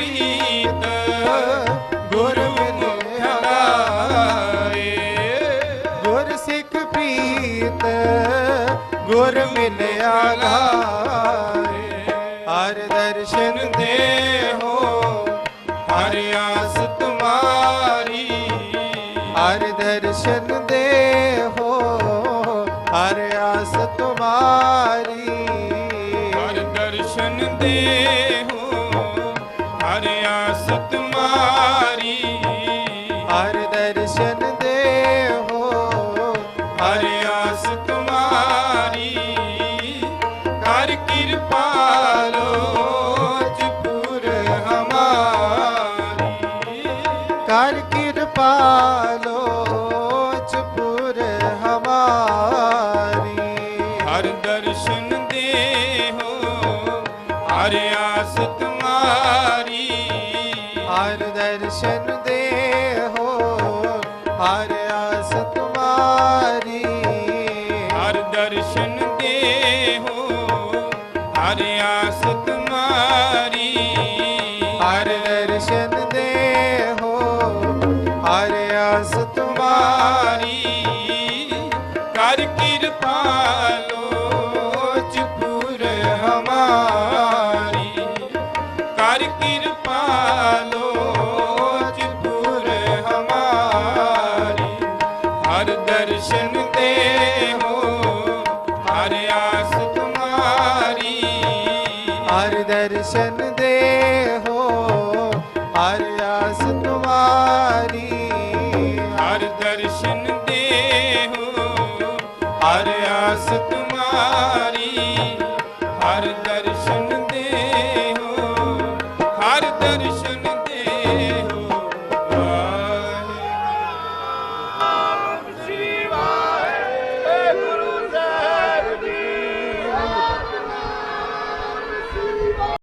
ਪ੍ਰੀਤ ਗੁਰ ਮਿਲਿਆ ਗਾਏ ਗੁਰ ਸਿੱਖ ਪ੍ਰੀਤ ਗੁਰ ਮਿਲਿਆ ਗਾਏ ਹਰ ਦਰਸ਼ਨ ਦੇ ਹੋ ਹਰ ਆਸ ਤੁਮਾਰੀ ਹਰ ਦਰਸ਼ਨ ਦੇ ਹੋ ਹਰ ਆਸ ਤੁਮਾਰੀ ਹਰ ਦਰਸ਼ਨ ਦੇ ਹਰ ਦਰਸ਼ਨ ਦੇ ਹੋ ਹਰ ਆਸ ਤੁਮਾਰੀ ਕਰ ਕਿਰਪਾ ਲੋਚ ਪੁਰ ਹਮਾਰੀ। ਕਰ ਕਿਰਪਾ ਲੋਚ ਪੁਰ ਹਮਾਰੀ। ਹਰ ਦਰਸ਼ਨ ਦੇ ਹੋ ਹਰ ਆਸ ਤੁਮਾਰੀ। ਹਰ ਦਰਸ਼ਨ ਦੇ ਹਰ ਆਸ ਤੁਮਾਰੀ ਹਰ ਦਰਸ਼ਨ ਦੇ ਹੋ ਹਰ ਆਸ ਤੁਮਾਰੀ ਹਰ ਦਰਸ਼ਨ ਦੇ ਹੋ ਹਰ ਆਸ ਤੁਮਾਰੀ ਦਰਸ਼ਨ ਦੇ ਹੋ ਹਰ ਆਸ ਤੁਮਾਰੀ। ਹਰ ਦਰਸ਼ਨ ਦੇ ਹੋ ਹਰ ਆਸ ਤੁਮਾਰੀ। ਹਰ ਦਰਸ਼ਨ ਦੇ ਹੋ ਹਰ ਆਸ ਤੁਮਾਰੀ।